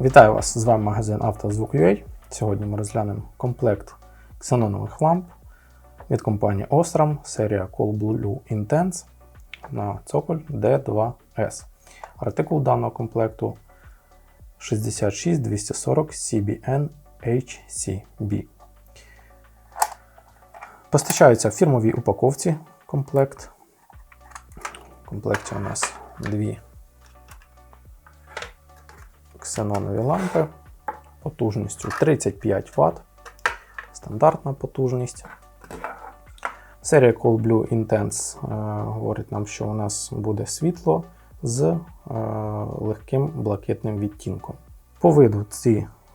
Вітаю вас! З вами магазин «Автозвук.UA». Сьогодні ми розглянемо комплект ксенонових ламп від компанії Osram, серія Cool Blue Intense на цоколь D2S. Артикул даного комплекту 66240 CBN HCB. Постачаються в фірмовій упаковці комплект. В комплекті у нас дві ксенонові лампи потужністю 35 Вт. Стандартна потужність. Серія Cool Blue Intense е, говорить нам, що у нас буде світло з е, легким блакитним відтінком. По виду ці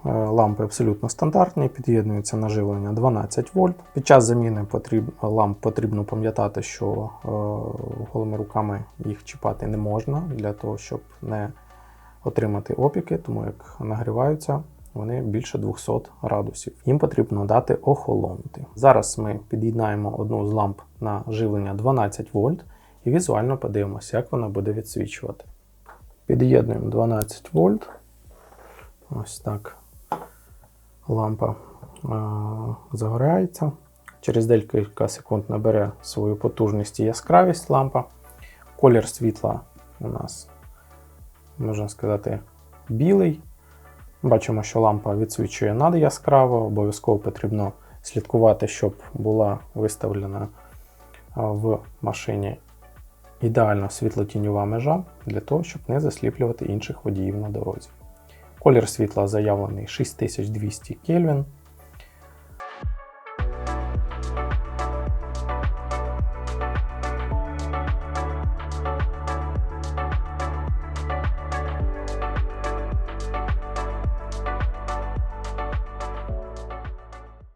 е, лампи абсолютно стандартні, під'єднуються на живлення 12 вольт. Під час заміни потріб, ламп потрібно пам'ятати, що е, голими руками їх чіпати не можна для того, щоб не отримати опіки, тому як нагріваються вони більше 200 градусів. Їм потрібно дати охолонути. Зараз ми під'єднаємо одну з ламп на живлення 12 вольт і візуально подивимося, як вона буде відсвічувати. Під'єднуємо 12 вольт. Ось так лампа е- загорається. Через декілька секунд набере свою потужність і яскравість лампа. Колір світла у нас, можна сказати, білий. Бачимо, що лампа відсвічує надяскраво, обов'язково потрібно слідкувати, щоб була виставлена в машині ідеально світлотіньова межа для того, щоб не засліплювати інших водіїв на дорозі. Колір світла заявлений 6200 Кельвін.